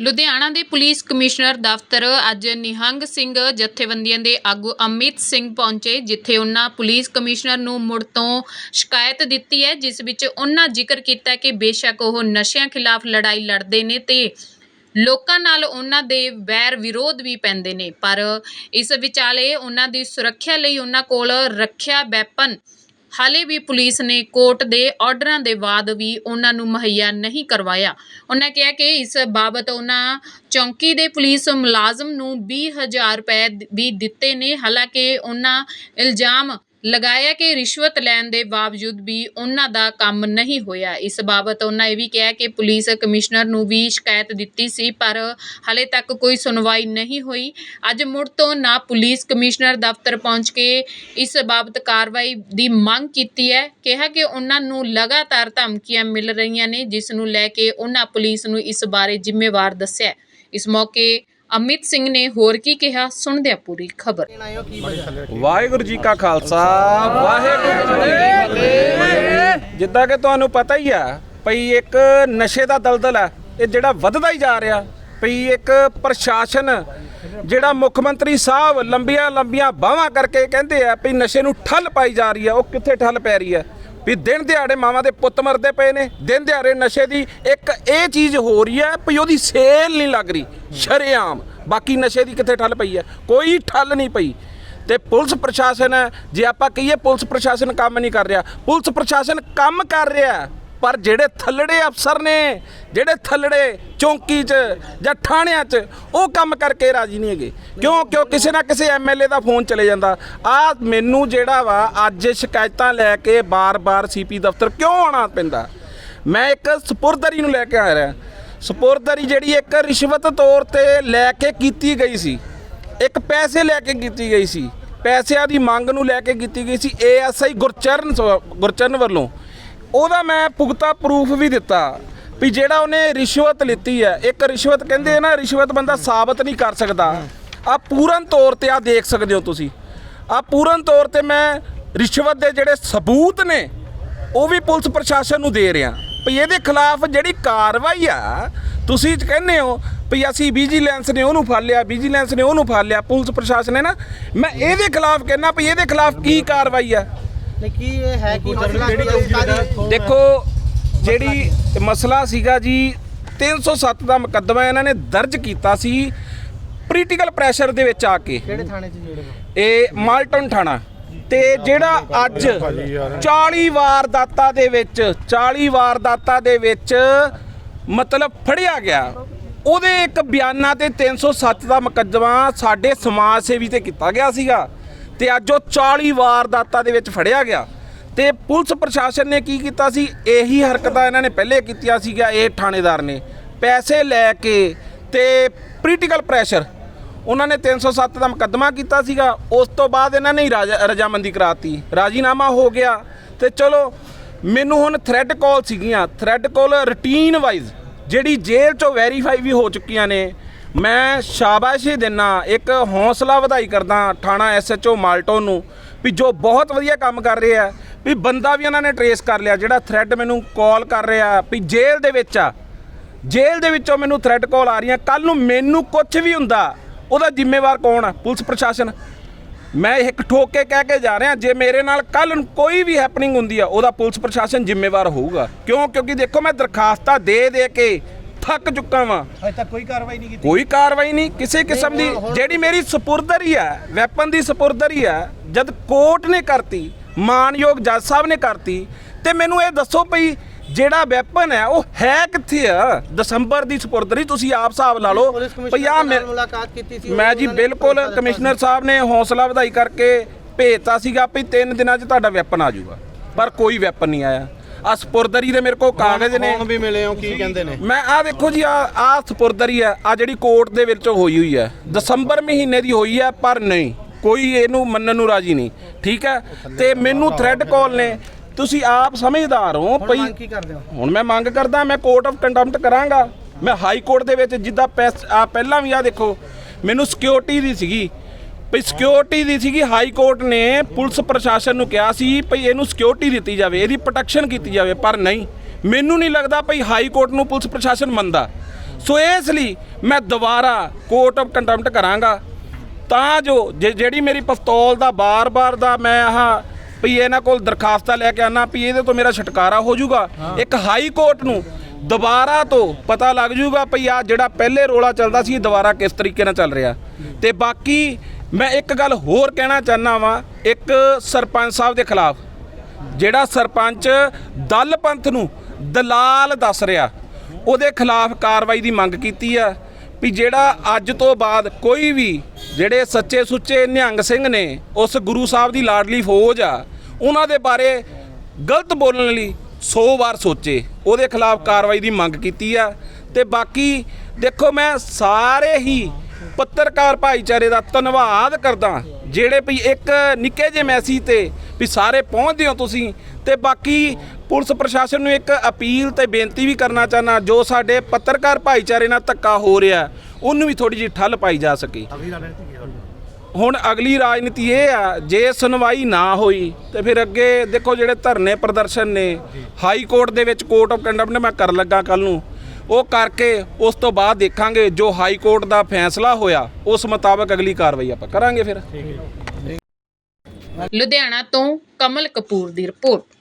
ਲੁਧਿਆਣਾ ਦੇ police commissioner ਦਫ਼ਤਰ ਅੱਜ ਨਿਹੰਗ ਸਿੰਘ ਜਥੇਬੰਦੀਆਂ ਦੇ ਆਗੂ ਅਮਿਤ ਸਿੰਘ ਪਹੁੰਚੇ, ਜਿੱਥੇ ਉਹਨਾਂ ਪੁਲਿਸ ਕਮਿਸ਼ਨਰ ਨੂੰ ਮੁੜ ਤੋਂ ਸ਼ਿਕਾਇਤ ਦਿੱਤੀ ਹੈ, ਜਿਸ ਵਿੱਚ ਉਹਨਾਂ ਜ਼ਿਕਰ ਕੀਤਾ ਕਿ ਬੇਸ਼ੱਕ ਉਹ ਨਸ਼ਿਆਂ ਖਿਲਾਫ ਲੜਾਈ ਲੜਦੇ ਨੇ ਤੇ ਲੋਕਾਂ ਨਾਲ ਉਹਨਾਂ ਦੇ ਵੈਰ ਵਿਰੋਧ ਵੀ ਪੈਂਦੇ ਨੇ। ਪਰ ਇਸ ਵਿਚਾਲੇ ਉਹਨਾਂ ਦੀ ਸੁਰੱਖਿਆ ਲਈ ਉਹਨਾਂ ਕੋਲ ਰੱਖਿਆ ਵੈਪਨ ਹਾਲੇ ਵੀ ਪੁਲਿਸ ਨੇ ਕੋਰਟ ਦੇ ਆਰਡਰਾਂ ਦੇ ਬਾਅਦ ਵੀ ਉਹਨਾਂ ਨੂੰ ਮੁਹੱਈਆ ਨਹੀਂ ਕਰਵਾਇਆ। ਉਹਨਾਂ ਕਿਹਾ ਕਿ ਇਸ ਬਾਬਤ ਉਹਨਾਂ ਚੌਂਕੀ ਦੇ ਪੁਲਿਸ ਮੁਲਾਜ਼ਮ ਨੂੰ 20000 ਰੁਪਏ ਵੀ ਦਿੱਤੇ ਨੇ। ਹਾਲਾਂਕਿ ਉਹਨਾਂ ਇਲਜ਼ਾਮ ਲਗਾਇਆ ਕਿ ਰਿਸ਼ਵਤ ਲੈਣ ਦੇ ਬਾਵਜੂਦ ਵੀ ਉਹਨਾਂ ਦਾ ਕੰਮ ਨਹੀਂ ਹੋਇਆ। ਇਸ ਬਾਬਤ ਉਹਨਾਂ ਇਹ ਵੀ ਕਿਹਾ ਕਿ ਪੁਲਿਸ ਕਮਿਸ਼ਨਰ ਨੂੰ ਵੀ ਸ਼ਿਕਾਇਤ ਦਿੱਤੀ ਸੀ, ਪਰ ਹਾਲੇ ਤੱਕ ਕੋਈ ਸੁਣਵਾਈ ਨਹੀਂ ਹੋਈ। ਅੱਜ ਮੁੜ ਤੋਂ ਨਾ ਪੁਲਿਸ ਕਮਿਸ਼ਨਰ ਦਫ਼ਤਰ ਪਹੁੰਚ ਕੇ ਇਸ ਬਾਬਤ ਕਾਰਵਾਈ ਦੀ ਮੰਗ ਕੀਤੀ ਹੈ। ਕਿਹਾ ਕਿ ਉਹਨਾਂ ਨੂੰ ਲਗਾਤਾਰ ਧਮਕੀਆਂ ਮਿਲ ਰਹੀਆਂ ਨੇ, ਜਿਸ ਨੂੰ ਲੈ ਕੇ ਉਹਨਾਂ ਪੁਲਿਸ ਨੂੰ ਇਸ ਬਾਰੇ ਜ਼ਿੰਮੇਵਾਰ ਦੱਸਿਆ। ਇਸ ਮੌਕੇ ਅਮਿਤ ਸਿੰਘ ਨੇ ਹੋਰ ਕੀ ਕਿਹਾ, ਸੁਣਦੇ ਹਾਂ ਪੂਰੀ ਖਬਰ। ਵਾਹਿਗੁਰੂ ਜੀ ਕਾ ਖਾਲਸਾ, ਵਾਹਿਗੁਰੂ ਜੀ ਕੀ ਫਤਿਹ। ਜਿੱਦਾਂ ਕਿ ਤੁਹਾਨੂੰ ਪਤਾ ਹੀ ਆ, ਭਈ ਇੱਕ ਨਸ਼ੇ ਦਾ ਦਲਦਲ ਹੈ ਇਹ ਜਿਹੜਾ ਵੱਧਦਾ ਹੀ ਜਾ ਰਿਹਾ। ਭਈ ਇੱਕ ਪ੍ਰਸ਼ਾਸਨ, ਜਿਹੜਾ ਮੁੱਖ ਮੰਤਰੀ ਸਾਹਿਬ ਲੰਬੀਆਂ ਲੰਬੀਆਂ ਬਾਹਾਂ ਕਰਕੇ ਕਹਿੰਦੇ ਆ ਭਈ ਨਸ਼ੇ ਨੂੰ ਠੱਲ ਪਾਈ ਜਾ ਰਹੀ ਆ, ਉਹ ਕਿੱਥੇ ਠੱਲ ਪੈ ਰਹੀ ਆ? ਵੀ ਦਿਨ ਦਿਹਾੜੇ ਮਾਵਾਂ ਦੇ ਪੁੱਤ ਮਰਦੇ ਪਏ ਨੇ, ਦਿਨ ਦਿਹਾੜੇ ਨਸ਼ੇ ਦੀ ਇੱਕ ਇਹ ਚੀਜ਼ ਹੋ ਰਹੀ ਹੈ ਵੀ ਉਹਦੀ ਸੇਲ ਨਹੀਂ ਲੱਗ ਰਹੀ, ਸ਼ਰੇਆਮ। ਬਾਕੀ ਨਸ਼ੇ ਦੀ ਕਿੱਥੇ ਠੱਲ ਪਈ ਹੈ? ਕੋਈ ਠੱਲ ਨਹੀਂ ਪਈ। ਤੇ ਪੁਲਿਸ ਪ੍ਰਸ਼ਾਸਨ, ਜੇ ਆਪਾਂ ਕਹੀਏ ਪੁਲਿਸ ਪ੍ਰਸ਼ਾਸਨ ਕੰਮ ਨਹੀਂ ਕਰ ਰਿਹਾ, ਪੁਲਿਸ ਪ੍ਰਸ਼ਾਸਨ ਕੰਮ ਕਰ ਰਿਹਾ। ਪਰ ਜਿਹੜੇ ਥੱਲੜੇ ਅਫਸਰ ਨੇ, ਜਿਹੜੇ ਥੱਲੜੇ ਚੌਂਕੀ 'ਚ ਜਾਂ ਥਾਣਿਆਂ 'ਚ, ਉਹ ਕੰਮ ਕਰਕੇ ਰਾਜੀ ਨਹੀਂ ਹੈਗੇ। ਕਿਉਂ? ਕਿਉਂ? ਕਿਸੇ ਨਾ ਕਿਸੇ ਐਮਐਲਏ ਦਾ ਫੋਨ ਚਲੇ ਜਾਂਦਾ। ਆ ਮੈਨੂੰ ਜਿਹੜਾ ਵਾ, ਅੱਜ ਸ਼ਿਕਾਇਤਾਂ ਲੈ ਕੇ ਬਾਰ-ਬਾਰ ਸੀਪੀ ਦਫ਼ਤਰ ਕਿਉਂ ਆਉਣਾ ਪੈਂਦਾ? ਮੈਂ ਇੱਕ ਸਪੁਰਦਰੀ ਨੂੰ ਲੈ ਕੇ ਆ ਰਿਹਾ। ਸਪੁਰਦਰੀ ਜਿਹੜੀ ਇੱਕ ਰਿਸ਼ਵਤ ਤੌਰ ਤੇ ਲੈ ਕੇ ਕੀਤੀ ਗਈ ਸੀ, ਇੱਕ ਪੈਸੇ ਲੈ ਕੇ ਕੀਤੀ ਗਈ ਸੀ, ਪੈਸਿਆਂ ਦੀ ਮੰਗ ਨੂੰ ਲੈ ਕੇ ਕੀਤੀ ਗਈ ਸੀ ਏਐਸਆਈ ਗੁਰਚਰਨ ਸ- ਗੁਰਚਰਨ ਵੱਲੋਂ। ਉਹਦਾ ਮੈਂ ਪੁਖਤਾ ਪ੍ਰੂਫ ਵੀ ਦਿੱਤਾ ਵੀ ਜਿਹੜਾ ਉਹਨੇ ਰਿਸ਼ਵਤ ਲਿੱਤੀ ਹੈ, ਇੱਕ ਰਿਸ਼ਵਤ ਕਹਿੰਦੇ ਆ ਨਾ, ਰਿਸ਼ਵਤ ਬੰਦਾ ਸਾਬਤ ਨਹੀਂ ਕਰ ਸਕਦਾ। ਆ ਪੂਰਨ ਤੌਰ ਤੇ ਆ ਦੇਖ ਸਕਦੇ ਹੋ ਤੁਸੀਂ। ਆ ਪੂਰਨ ਤੌਰ ਤੇ ਮੈਂ ਰਿਸ਼ਵਤ ਦੇ ਜਿਹੜੇ ਸਬੂਤ ਨੇ, ਉਹ ਵੀ ਪੁਲਿਸ ਪ੍ਰਸ਼ਾਸਨ ਨੂੰ ਦੇ ਰਿਹਾ। ਵੀ ਇਹਦੇ ਖਿਲਾਫ ਜਿਹੜੀ ਕਾਰਵਾਈ ਆ, ਤੁਸੀਂ ਕਹਿੰਦੇ ਹੋ ਵੀ ਅਸੀਂ ਵਿਜੀਲੈਂਸ ਨੇ ਉਹਨੂੰ ਫੜ ਲਿਆ ਵਿਜੀਲੈਂਸ ਨੇ ਉਹਨੂੰ ਫੜ ਲਿਆ ਪੁਲਿਸ ਪ੍ਰਸ਼ਾਸਨ ਨੇ ਨਾ। ਮੈਂ ਇਹਦੇ ਖਿਲਾਫ ਕਹਿੰਦਾ ਵੀ ਇਹਦੇ ਖਿਲਾਫ ਕੀ ਕਾਰਵਾਈ ਆ? ਨਹੀਂ ਕੀ ਇਹ ਹੈ ਕੀ ਮਸਲਾ ਕੀ ਹੈ? ਕਾਹਦੀ ਦੇਖੋ ਜਿਹੜੀ ਮਸਲਾ ਸੀਗਾ ਜੀ 307 ਦਾ ਮੁਕੱਦਮਾ ਇਹਨਾਂ ਨੇ ਦਰਜ ਕੀਤਾ ਸੀ ਪੋਲੀਟੀਕਲ ਪ੍ਰੈਸ਼ਰ ਦੇ ਵਿੱਚ ਆ ਕੇ। ਕਿਹੜੇ ਥਾਣੇ 'ਚ ਜਿਹੜੇ ਇਹ ਮਾਲਟਨ ਥਾਣਾ। ਤੇ ਜਿਹੜਾ ਅੱਜ 40 ਵਾਰਦਾਤਾਂ ਦੇ ਵਿੱਚ 40 ਵਾਰਦਾਤਾਂ ਦੇ ਵਿੱਚ ਮਤਲਬ ਫੜਿਆ ਗਿਆ। ਉਹਦੇ ਇੱਕ ਬਿਆਨਾਂ ਤੇ 307 ਦਾ ਮੁਕੱਦਮਾ ਸਾਡੇ ਸਮਾਜ ਸੇਵੀ ਤੇ ਕੀਤਾ ਗਿਆ ਸੀਗਾ। ਤੇ ਅੱਜ ਉਹ 40 ਵਾਰਦਾਤਾਂ ਦੇ ਵਿੱਚ ਫੜਿਆ ਗਿਆ। ਤੇ ਪੁਲਿਸ ਪ੍ਰਸ਼ਾਸਨ ਨੇ ਕੀ ਕੀਤਾ ਸੀ? ਇਹੀ ਹਰਕਤਾਂ ਇਹਨਾਂ ਨੇ ਪਹਿਲੇ ਕੀਤੀਆਂ ਸੀਗਾ ਇਹ ਥਾਣੇਦਾਰ ਨੇ। ਪੈਸੇ ਲੈ ਕੇ ਤੇ ਪੋਲੀਟੀਕਲ ਪ੍ਰੈਸ਼ਰ ਉਹਨਾਂ ਨੇ 307 ਦਾ ਮੁਕੱਦਮਾ ਕੀਤਾ ਸੀਗਾ। ਉਸ ਤੋਂ ਬਾਅਦ ਇਹਨਾਂ ਨੇ ਰਾਜਾ- ਰਜਾਮੰਦੀ ਕਰਾਤੀ। ਰਾਜੀਨਾਮਾ ਹੋ ਗਿਆ। ਤੇ ਚਲੋ, ਮੈਨੂੰ ਹੁਣ ਥ੍ਰੈਡ ਕਾਲ ਸੀਗੀਆਂ। ਥ੍ਰੈਡ ਕਾਲ ਰੂਟੀਨ ਵਾਈਜ਼ ਜਿਹੜੀ ਜੇਲ੍ਹ ਚੋਂ ਵੈਰੀਫਾਈ ਵੀ ਹੋ ਚੁੱਕੀਆਂ ਨੇ ਮੈਂ ਸ਼ਾਬਾਸ਼ੀ ਦਿੰਨਾ, ਇੱਕ ਹੌਸਲਾ ਵਧਾਈ ਕਰਦਾ ਥਾਣਾ ਐਸਐਚਓ ਮਾਲਟੋ ਨੂੰ ਵੀ ਜੋ ਬਹੁਤ ਵਧੀਆ ਕੰਮ ਕਰ ਰਿਹਾ ਹੈ ਵੀ ਬੰਦਾ ਵੀ ਉਹਨਾਂ ਨੇ ਟਰੇਸ ਕਰ ਲਿਆ, ਜਿਹੜਾ ਥ੍ਰੈਡ ਮੈਨੂੰ ਕਾਲ ਕਰ ਰਿਹਾ, ਵੀ ਜੇਲ੍ਹ ਦੇ ਵਿੱਚ ਆ। ਜੇਲ੍ਹ ਦੇ ਵਿੱਚੋਂ ਮੈਨੂੰ ਥ੍ਰੈਟ ਕਾਲ ਆ ਰਹੀਆਂ ਕੱਲ ਨੂੰ ਮੈਨੂੰ ਕੁਝ ਵੀ ਹੁੰਦਾ, ਉਹਦਾ ਜ਼ਿੰਮੇਵਾਰ ਕੌਣ ਆ? ਪੁਲਿਸ ਪ੍ਰਸ਼ਾਸਨ। ਮੈਂ ਇੱਕ ਠੋਕ ਕੇ ਕਹਿ ਕੇ ਜਾ ਰਿਹਾ, ਜੇ ਮੇਰੇ ਨਾਲ ਕੱਲ ਨੂੰ ਕੋਈ ਵੀ ਹੈਪਨਿੰਗ ਹੁੰਦੀ ਆ, ਉਹਦਾ ਪੁਲਿਸ ਪ੍ਰਸ਼ਾਸਨ ਜ਼ਿੰਮੇਵਾਰ ਹੋਊਗਾ। ਕਿਉਂ? ਕਿਉਂਕਿ ਦੇਖੋ, ਮੈਂ ਦਰਖਾਸਤਾਂ ਦੇ ਦੇ ਕੇ ਥੱਕ ਚੁੱਕਾ ਵਾਂ। ਅਜੇ ਤੱਕ ਕੋਈ ਕਾਰਵਾਈ ਨਹੀਂ ਕੀਤੀ। ਕੋਈ ਕਾਰਵਾਈ ਨਹੀਂ ਕਿਸੇ ਕਿਸਮ ਦੀ ਜਿਹੜੀ ਮੇਰੀ ਸਪੁਰਦਰੀ ਹੈ ਵੈਪਨ ਦੀ ਸਪੁਰਦਰੀ ਹੈ ਜਦ ਕੋਰਟ ਨੇ ਕਰਤੀ ਮਾਨਯੋਗ ਜੱਜ ਸਾਹਿਬ ਨੇ ਕਰਤੀ ਤੇ ਮੈਨੂੰ ਇਹ ਦੱਸੋ ਭਈ ਜਿਹੜਾ ਵੈਪਨ ਹੈ ਉਹ ਹੈ ਕਿੱਥੇ ਆ? ਦਸੰਬਰ ਦੀ ਸਪੁਰਦਰੀ ਤੁਸੀਂ ਆਪ ਹਿਸਾਬ ਲਾ ਲਓ। ਪੁਲਿਸ ਭਈ ਆ ਕਮਿਸ਼ਨਰ ਨਾਲ ਮੁਲਾਕਾਤ ਕੀਤੀ ਸੀ ਮੈਂ ਜੀ ਬਿਲਕੁਲ ਕਮਿਸ਼ਨਰ ਸਾਹਿਬ ਨੇ ਹੌਸਲਾ ਵਧਾਈ ਕਰਕੇ ਭੇਜਤਾ ਸੀਗਾ ਵੀ ਤਿੰਨ ਦਿਨਾਂ 'ਚ ਤੁਹਾਡਾ ਵੈਪਨ ਆ ਜਾਊਗਾ। ਪਰ ਕੋਈ ਵੈਪਨ ਨਹੀਂ ਆਇਆ। ਆ ਸਪੁਰਦਰੀ ਦੇ ਮੇਰੇ ਕੋਲ ਕਾਗਜ਼ ਨੇ। ਹੁਣ ਵੀ ਮਿਲੇ ਹੋ ਕੀ ਕਹਿੰਦੇ ਨੇ? ਮੈਂ ਆ ਦੇਖੋ ਜੀ ਆ ਆ ਸਪੁਰਦਰੀ ਆ ਆ ਜਿਹੜੀ ਕੋਰਟ ਦੇ ਵਿੱਚ ਹੋਈ ਹੋਈ ਹੈ। ਦਸੰਬਰ ਮਹੀਨੇ ਦੀ ਹੋਈ ਹੈ ਪਰ ਨਹੀਂ ਕੋਈ ਇਹਨੂੰ ਮੰਨਣ ਨੂੰ ਰਾਜੀ ਨਹੀਂ। ਠੀਕ ਹੈ? ਤੇ ਮੈਨੂੰ ਥ੍ਰੈਡ ਕਾਲ ਨੇ। ਤੁਸੀਂ ਆਪ ਸਮਝਦਾਰ ਹੋ ਪਈ ਹੁਣ ਮੈਂ ਮੰਗ ਕਰਦਾ ਮੈਂ ਕੋਰਟ ਆਫ ਕੰਡਮਟ ਕਰਾਂਗਾ। ਮੈਂ ਹਾਈ ਕੋਰਟ ਦੇ ਵਿੱਚ ਜਿੱਦਾਂ ਪਹਿਲਾਂ ਵੀ ਆ ਦੇਖੋ ਮੈਨੂੰ ਸਿਕਿਉਰਿਟੀ ਦੀ ਸੀਗੀ। ਭਈ ਸਿਕਿਉਰਿਟੀ ਦੀ ਸੀਗੀ ਹਾਈ ਕੋਰਟ ਨੇ ਪੁਲਿਸ ਪ੍ਰਸ਼ਾਸਨ ਨੂੰ ਕਿਹਾ ਸੀ ਭਈ ਇਹਨੂੰ ਸਿਕਿਉਰਿਟੀ ਦਿੱਤੀ ਜਾਵੇ ਇਹਦੀ ਪ੍ਰੋਟੈਕਸ਼ਨ ਕੀਤੀ ਜਾਵੇ ਪਰ ਨਹੀਂ। ਮੈਨੂੰ ਨਹੀਂ ਲੱਗਦਾ ਭਈ ਹਾਈ ਕੋਰਟ ਨੂੰ ਪੁਲਿਸ ਪ੍ਰਸ਼ਾਸਨ ਮੰਨਦਾ। ਸੋ ਇਸ ਲਈ ਮੈਂ ਦੁਬਾਰਾ ਕੋਰਟ ਆਫ ਕੰਟੈਂਪਟ ਕਰਾਂਗਾ। ਤਾਂ ਜੋ ਜਿਹੜੀ ਮੇਰੀ ਪਿਸਤੌਲ ਦਾ ਬਾਰ-ਬਾਰ ਦਾ ਮੈਂ ਆਹ ਵੀ ਇਹਨਾਂ ਕੋਲ ਦਰਖਾਸਤਾਂ ਲੈ ਕੇ ਆਣਾ ਵੀ ਇਹਦੇ ਤੋਂ ਮੇਰਾ ਛੁਟਕਾਰਾ ਹੋ ਜਾਊਗਾ। ਇੱਕ ਹਾਈ ਕੋਰਟ ਨੂੰ ਦੁਬਾਰਾ ਤੋਂ ਪਤਾ ਲੱਗ ਜਾਊਗਾ ਭਈ ਆ ਜਿਹੜਾ ਪਹਿਲੇ ਰੋਲਾ ਚੱਲਦਾ ਸੀ ਇਹ ਦੁਬਾਰਾ ਕਿਸ ਤਰੀਕੇ ਨਾਲ ਚੱਲ ਰਿਹਾ। ਤੇ ਬਾਕੀ ਮੈਂ ਇੱਕ ਗੱਲ ਹੋਰ ਕਹਿਣਾ ਚਾਹਨਾ ਵਾਂ, ਇੱਕ ਸਰਪੰਚ ਸਾਹਿਬ ਦੇ ਖਿਲਾਫ। ਜਿਹੜਾ ਸਰਪੰਚ ਦਲ ਪੰਥ ਨੂੰ ਦਲਾਲ ਦੱਸ ਰਿਹਾ, ਉਹਦੇ ਖਿਲਾਫ ਕਾਰਵਾਈ ਦੀ ਮੰਗ ਕੀਤੀ ਆ ਵੀ ਜਿਹੜਾ ਅੱਜ ਤੋਂ ਬਾਅਦ ਕੋਈ ਵੀ ਜਿਹੜੇ ਸੱਚੇ ਸੁੱਚੇ ਨਿਹੰਗ ਸਿੰਘ ਨੇ, ਉਸ ਗੁਰੂ ਸਾਹਿਬ ਦੀ ਲਾਡਲੀ ਫੌਜ ਆ, ਉਹਨਾਂ ਦੇ ਬਾਰੇ ਗਲਤ ਬੋਲਣ ਲਈ 100 ਵਾਰ ਸੋਚੇ। ਉਹਦੇ ਖਿਲਾਫ ਕਾਰਵਾਈ ਦੀ ਮੰਗ ਕੀਤੀ ਆ। ਤੇ ਬਾਕੀ ਦੇਖੋ ਮੈਂ ਸਾਰੇ ਹੀ ਪੱਤਰਕਾਰ ਭਾਈਚਾਰੇ ਦਾ ਧੰਨਵਾਦ ਕਰਦਾ ਜਿਹੜੇ ਵੀ ਇੱਕ ਨਿੱਕੇ ਜਿਹੇ ਮੈਸੇਜ ਤੇ ਵੀ ਸਾਰੇ ਪਹੁੰਚਦੇ ਹੋ ਤੁਸੀਂ ਤੇ ਬਾਕੀ ਪੁਲਿਸ ਪ੍ਰਸ਼ਾਸਨ ਨੂੰ ਇੱਕ ਅਪੀਲ ਤੇ ਬੇਨਤੀ ਵੀ ਕਰਨਾ ਚਾਹਨਾ ਜੋ ਸਾਡੇ ਪੱਤਰਕਾਰ ਭਾਈਚਾਰੇ ਨਾਲ ਧੱਕਾ ਹੋ ਰਿਹਾ ਉਹਨੂੰ ਵੀ ਥੋੜੀ ਜਿਹੀ ਠੱਲ ਪਾਈ ਜਾ ਸਕੇ। ਹੁਣ ਅਗਲੀ ਰਾਜਨੀਤੀ ਇਹ ਆ ਜੇ ਸੁਣਵਾਈ ਨਾ ਹੋਈ ਤੇ ਫਿਰ ਅੱਗੇ ਦੇਖੋ ਜਿਹੜੇ ਧਰਨੇ ਪ੍ਰਦਰਸ਼ਨ ਨੇ ਹਾਈ ਕੋਰਟ ਦੇ ਵਿੱਚ ਕੋਰਟ ਆਫ ਕੰਡਮਟ ਮੈਂ ਕਰ ਲੱਗਾ ਕੱਲ ਨੂੰ। ਉਹ ਕਰਕੇ ਉਸ ਤੋਂ ਬਾਅਦ ਦੇਖਾਂਗੇ ਜੋ ਹਾਈ ਕੋਰਟ ਦਾ ਫੈਸਲਾ ਹੋਇਆ ਉਸ ਮੁਤਾਬਕ ਅਗਲੀ ਕਾਰਵਾਈ ਆਪਾਂ ਕਰਾਂਗੇ ਫਿਰ। ਲੁਧਿਆਣਾ ਤੋਂ ਕਮਲ ਕਪੂਰ ਦੀ ਰਿਪੋਰਟ।